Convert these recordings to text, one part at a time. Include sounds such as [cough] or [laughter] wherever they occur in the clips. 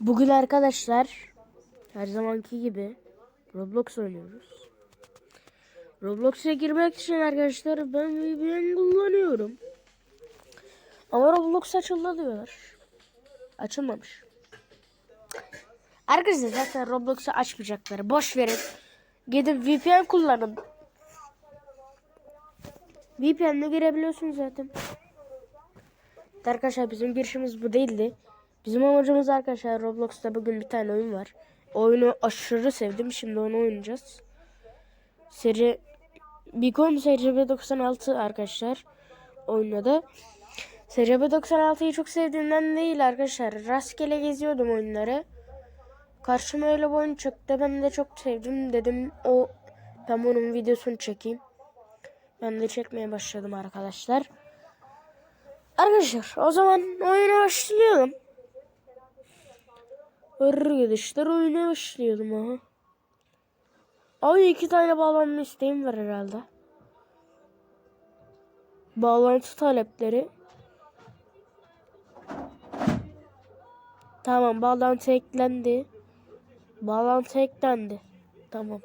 Bugün arkadaşlar her zamanki gibi Roblox oynuyoruz. Roblox'a girmek için arkadaşlar ben VPN kullanıyorum. Ama Roblox açıldı diyorlar. Açılmamış. Arkadaşlar zaten Roblox'u açmayacaklar. Boş verin. Gidip VPN kullanın. VPN'le girebiliyorsunuz zaten. Arkadaşlar bizim girişimiz bu değildi. Bizim amacımız arkadaşlar Roblox'ta bugün bir tane oyun var. Oyunu aşırı sevdim. Şimdi onu oynayacağız. Seri Bicon SCP 96 arkadaşlar oynadı. SCP 96'yı çok sevdiğimden değil arkadaşlar. Rastgele geziyordum oyunları. Karşıma öyle bir oyun çıktı. Ben de çok sevdim. Dedim o ben bunun videosunu çekeyim. Ben de çekmeye başladım arkadaşlar. Arkadaşlar o zaman oyuna başlayalım. Arkadaşlar oyuna başlayalım aha. Ay iki tane bağlanma isteğim var herhalde. Bağlantı talepleri. Tamam bağlantı eklendi. Bağlantı eklendi. Tamam.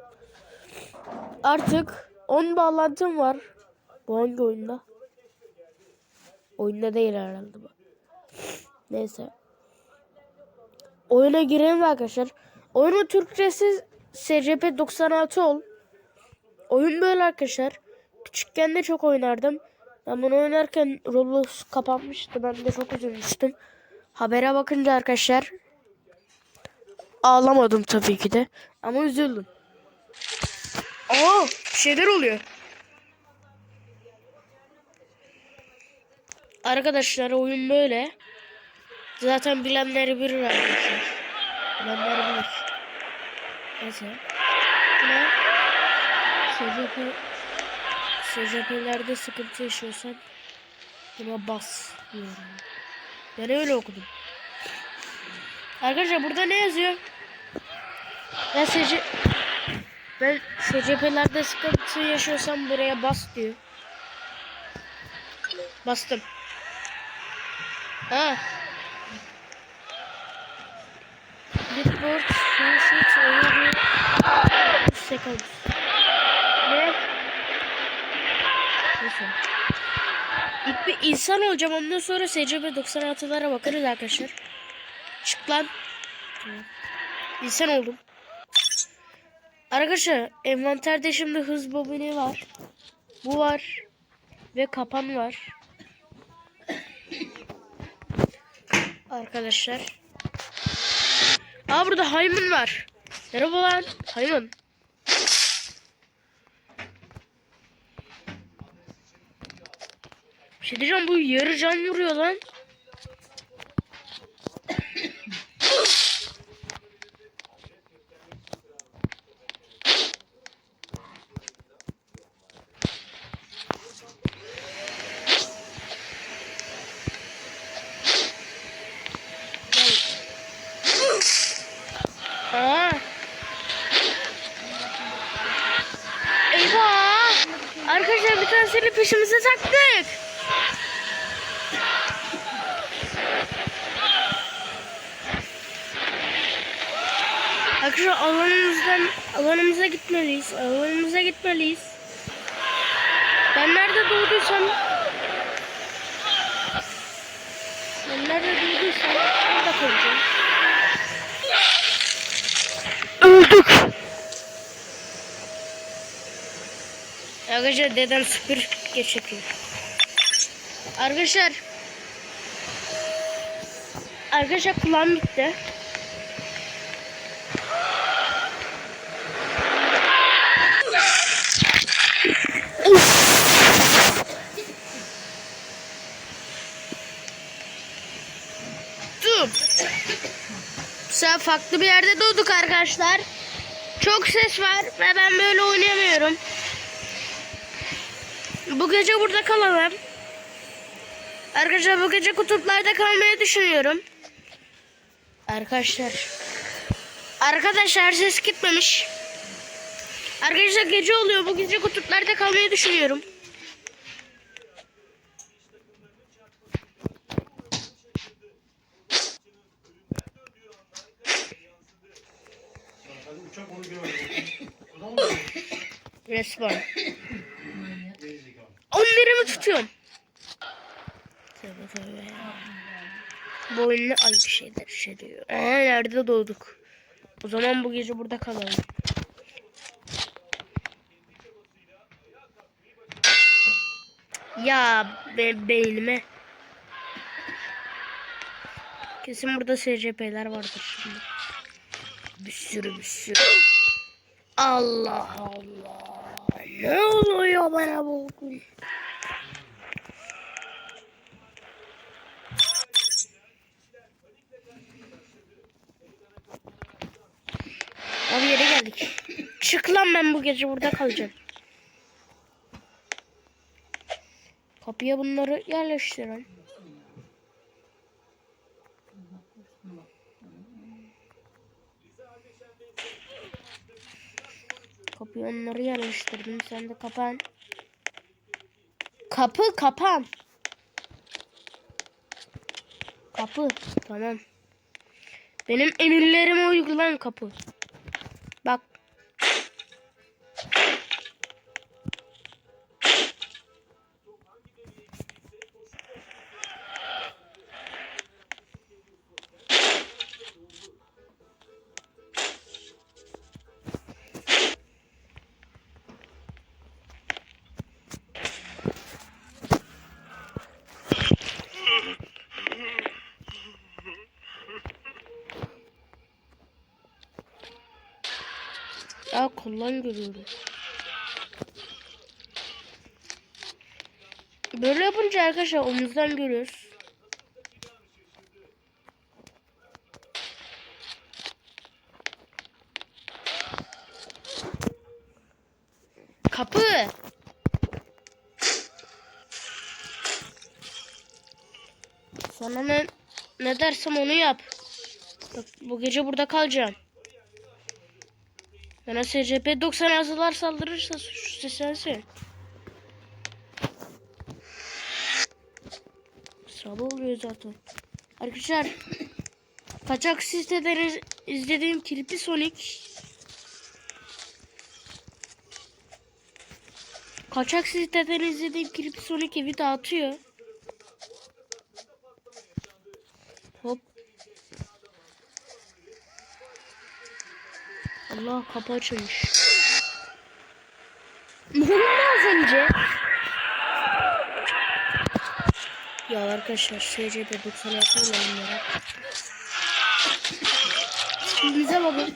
Artık 10 bağlantım var. Bu hangi oyunda? Oyunda değil herhalde bu. Neyse. Oyuna girelim arkadaşlar. Oyunun Türkçesi SCP 96 ol. Oyun böyle arkadaşlar. Küçükken de çok oynardım. Ben bunu oynarken Roblox kapanmıştı. Ben de çok üzülmüştüm. Habere bakınca arkadaşlar ağlamadım tabii ki de. Ama üzüldüm. Aa, şeyler oluyor. Arkadaşlar oyun böyle. Zaten bilenleri bilir arkadaşlar. Bilenler bilir. Neyse. Buna SCP SCP'lerde sıkıntı yaşıyorsan buna bas diyorum. Ben öyle okudum. Arkadaşlar burada ne yazıyor? Ben ben SCP'lerde sıkıntı yaşıyorsam buraya bas diyor. Bastım. Ha. Bitboard, Sheet, Overview, Seconds. Ne? Neyse. İlk bir insan olacağım ondan sonra SCP 96'lara bakarız arkadaşlar. Çık lan. İnsan oldum. Arkadaşlar envanterde şimdi hız bobini var. Bu var. Ve kapan var. Arkadaşlar. Aa burada Hayman var. Merhaba lan. Hayman. Bir şey diyeceğim bu yarı can vuruyor lan. Aa. Eyvah! Arkadaşlar bir tanesini peşimize taktık. Arkadaşlar alanımızdan alanımıza gitmeliyiz. Alanımıza gitmeliyiz. Ben nerede doğduysam ben nerede doğduysam orada kalacağım. Öldük. Arkadaşlar dedem süpür geçiyor. Arkadaşlar Arkadaşlar kulağım bitti. Dur. Sefer farklı bir yerde doğduk arkadaşlar. Çok ses var ve ben böyle oynayamıyorum. Bu gece burada kalalım. Arkadaşlar bu gece kutuplarda kalmayı düşünüyorum. Arkadaşlar. Arkadaşlar ses gitmemiş. Arkadaşlar gece oluyor. Bu gece kutuplarda kalmayı düşünüyorum. Uçak onu görmedi. Adam mı? Resmen. Gerizekalı. 10 lira mı? Tövbe tövbe. Bu oyun ne ayıp şeyler şey diyor. Aa, nerede doğduk? O zaman bu gece burada kalalım. Ya be beynime. Kesin burada SCP'ler vardır şimdi. Bir sürü bir sürü. Allah Allah. Ne oluyor bana bugün? Abi yere geldik. Çık lan ben bu gece burada kalacağım. Kapıya bunları yerleştirelim. Kapıya onları yerleştirdim. Sen de kapan. Kapı kapan. Kapı. Tamam. Benim emirlerime uygulan kapı. Kollan görüyorum. Böyle yapınca arkadaşlar omuzdan görüyoruz. Kapı. Sana ne, ne dersem onu yap. Bak, bu gece burada kalacağım. Bana SCP 90 yazılar saldırırsa suçlusu sensin. Sabah oluyor zaten. Arkadaşlar kaçak siteden iz- izlediğim Kirpi Sonic Kaçak siteden izlediğim Kirpi Sonic evi dağıtıyor. Allah kapı açılmış. Ne oldu az önce? Ya arkadaşlar SCP 90 yapmayın ya. Bize bakın.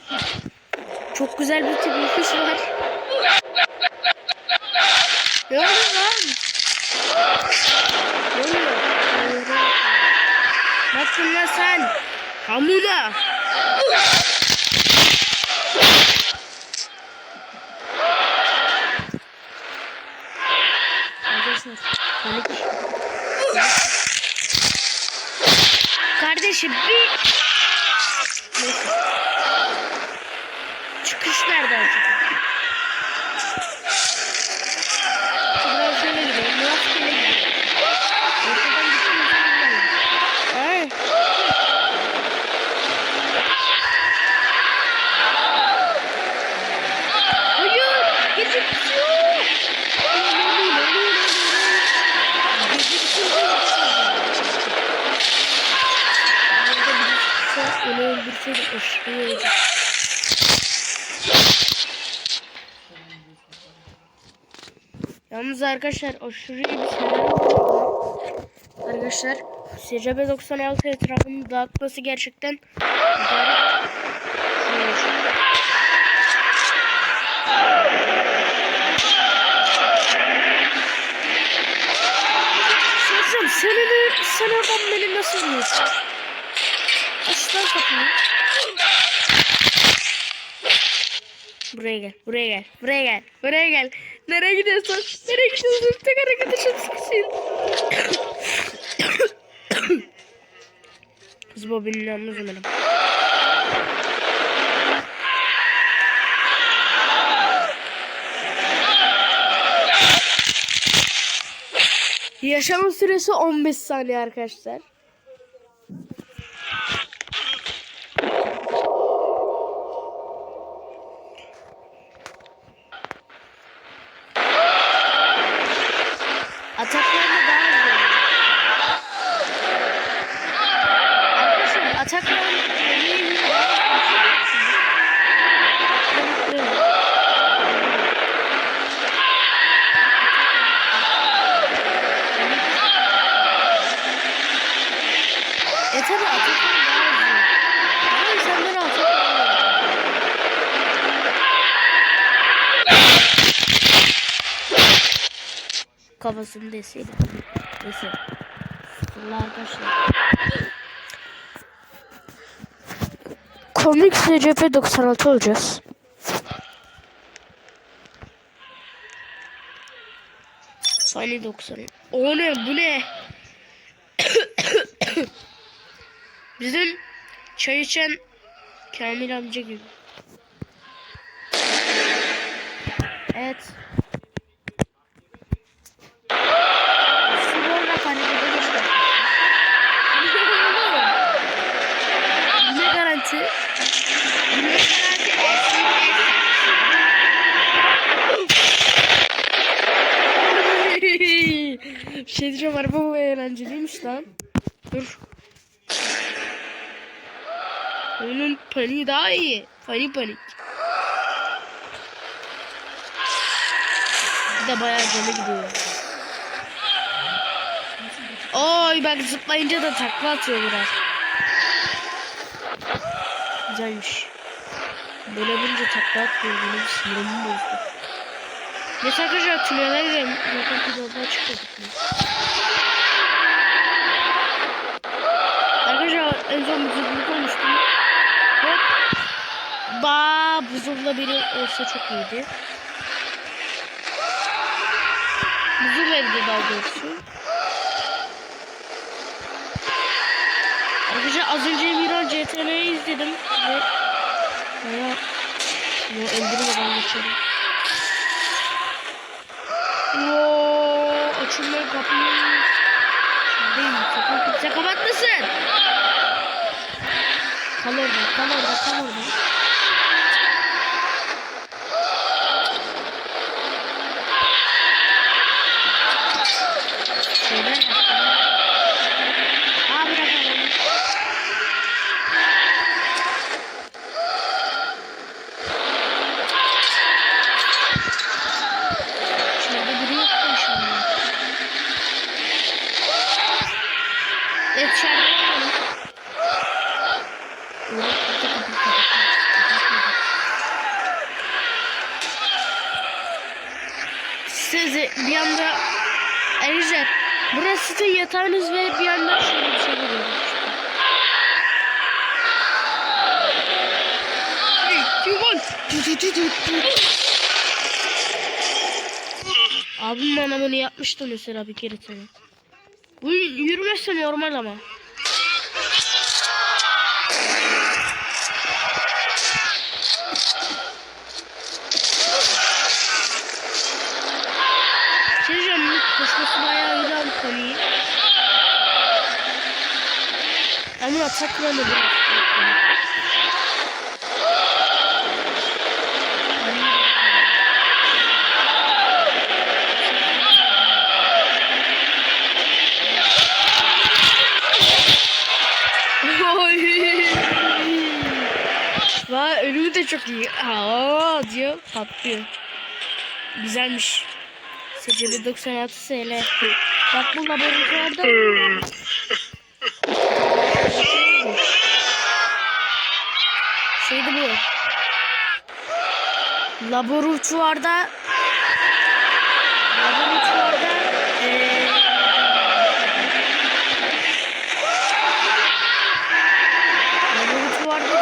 Çok güzel bir tip kuş var. Ne oluyor lan? Ne oluyor? Ne yaptın lan sen? Hamuna. Arkadaşlar panik. Kardeşim bir... Neyse. Çıkış nerede acaba? Şuradan şöyle gidelim. Rastgele gidelim. Ortadan gittiğimiz gibi gidelim. Ay. Hayır. Geciktiyor. Onu aşırı iyi olacak. Yalnız arkadaşlar aşırı bir şeyler. Arkadaşlar SCP 96 etrafını dağıtması gerçekten. Soracağım sen, oradan beni nasıl yiyorsun? Aç lan kapıyı. Buraya gel, buraya gel, buraya gel, buraya gel. Nereye gidiyorsun? Nereye gidiyorsun? Tek arkadaşım sıkışın. [coughs] Kız Bobby'nin yalnız umarım. Yaşama süresi 15 saniye arkadaşlar. Kafasını deseydi. Neyse. Sıfırla arkadaşlar. Komik SCP 96 olacağız. Fani 90. O ne bu ne? [coughs] Bizim çay içen Kamil amca gibi. Evet. Sonra kanepede geçti. Ne garanti? Ne garanti? Bir şey diyeceğim araba bu eğlenceliymiş lan. Dur. Oyunun paniği daha iyi. Panik panik. Bir de bayağı canı gidiyor. Oy bak zıplayınca da takla atıyor biraz. Güzelmiş. Böyle bulunca takla atıyor. Benim sinirimi bozdu. Neyse arkadaşlar tünele girelim. Zaten tünelden çıkmadık Ba buzulla biri olsa çok iyiydi. Buzul evde daha doğrusu. Arkadaşlar az önce Emirhan CTR'yi izledim ve baya bunu öldürmeden geçelim. Yoo, açılmıyor kapıyı. Değil, sakın kimse kapatmasın. Kal orada, kal orada, kal orada. Şöyle. Aa bırakalım. Şurada biri yok mu şu an? Evet içeride bakalım. Uğrak kapı kapı kapı Size bir anda Ayrıca burası sizin yatağınız ve bir yandan şöyle bir şey görüyoruz. Hey, Yuvan! Tü tü tü tü tü. Abim bana bunu yapmıştı mesela bir kere seni. Bu yürümesi normal ama. Şey diyeceğim, koşması bayağı aldı konuyu. Ama atakla da biraz. De çok iyi. Aa diyor patlıyor. Güzelmiş. SCP 96 SL. Bak bu laboratuvarda şeydi bu. Laboratuvarda eee laboratuvarda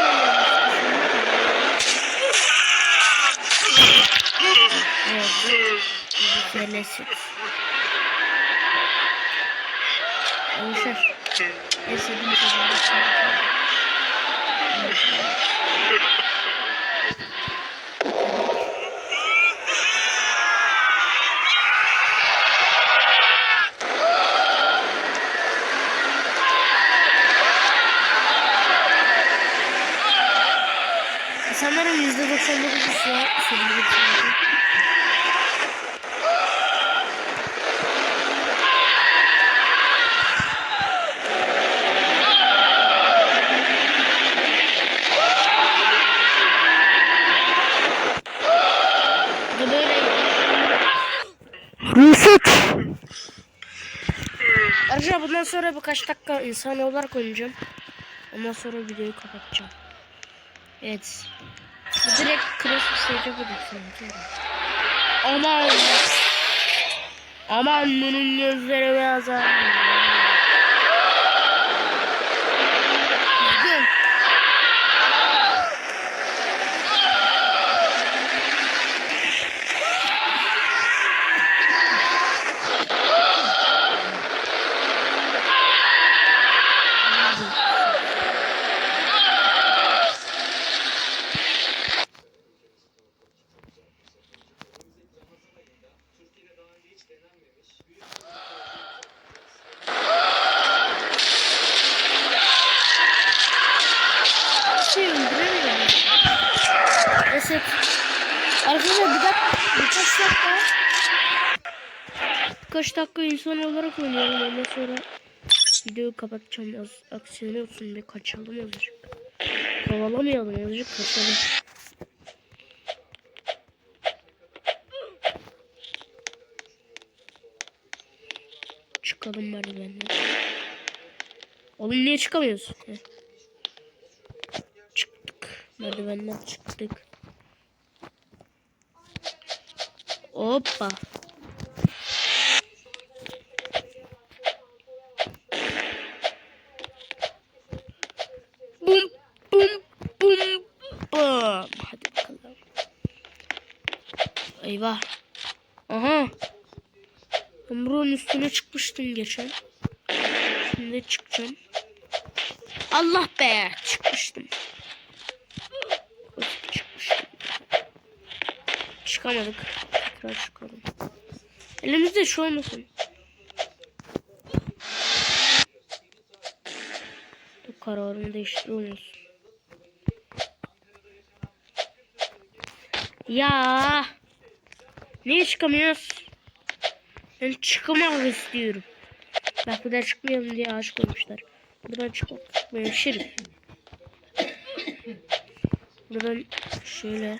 Evet. Söylesin. Oluşur. Sevdiğim şey. Sanırım %99'u şu an sonra birkaç dakika insan olarak oynayacağım. Ondan sonra videoyu kapatacağım. Evet. Bu direkt klasik seyirci bu Aman. Aman bunun gözleri beyaz abi. Üzgün. şey öldüremiyorum. Reset. Arkadaşlar bir dakika, birkaç dakika. Birkaç dakika insan olarak oynayalım. Ondan sonra videoyu kapatacağım. Az aksiyonu olsun bir kaçalım azıcık. Kovalamayalım azıcık kaçalım. Çıkalım merdivenden. Oğlum niye çıkamıyoruz? Heh. Çıktık. Merdivenden çıktık. Hoppa. Eyvah. Aha. Umru'nun üstüne çıkmıştım geçen. Şimdi çıkacağım. Allah be çıkmıştım. Çıkmıştım. Çıkamadık. Tekrar çıkalım. Elimizde şu olmasın. Bu kararımı değiştiriyoruz. Ya. Niye çıkamıyoruz? Ben çıkmak istiyorum. Bak buradan çıkmayalım diye ağaç koymuşlar. Buradan çıkmak. Şerif. Buradan şöyle.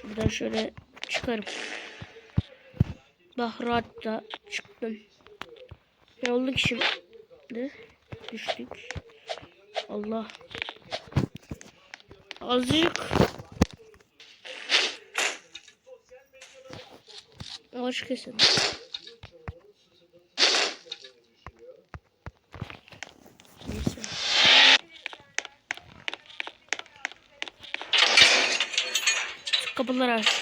Şuradan şöyle çıkarım. Bak rahat da çıktım. Ne oldu ki şimdi? Düştük. Allah. Azıcık. Ağaç kesin. Neyse. Şu Kapıları aç.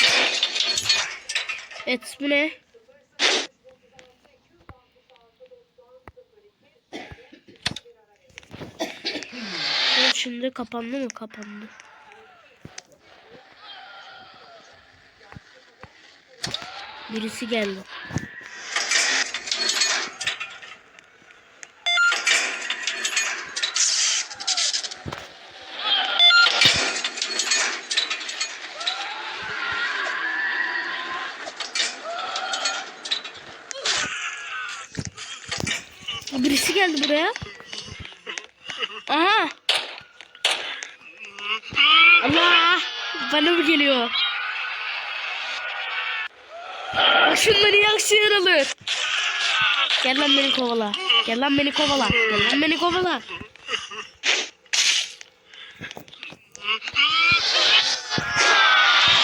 Evet bu ne? Şimdi kapandı mı? Kapandı. Birisi geldi. Birisi geldi buraya. Aha. Allah. Bana mı geliyor? Şunları yaksı yaralı. Gel lan beni kovala. Gel lan beni kovala. Gel lan beni kovala.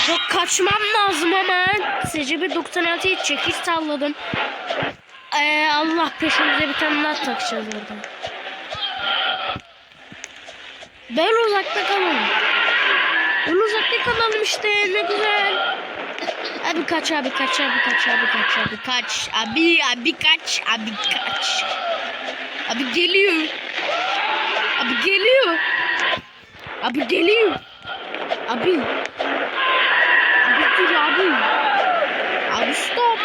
Çok kaçmam lazım hemen. SCP 96'yı çekiş salladım. Ee, Allah peşimize bir tane daha takacağız orada. Böyle uzakta kalalım. Böyle uzakta kalalım işte ne güzel. Abi kaç abi kaç abi kaç abi kaç abi kaç. Abi abi kaç abi kaç. Abi geliyor. Abi geliyor. Abi geliyor. Abi. Abi dur abi. Abi stop.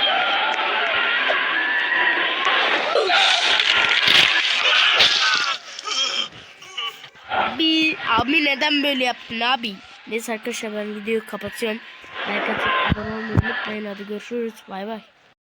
Abi abi neden böyle yaptın abi? Neyse arkadaşlar ben videoyu kapatıyorum like atıp abone olmayı unutmayın. Hadi görüşürüz. Bay bay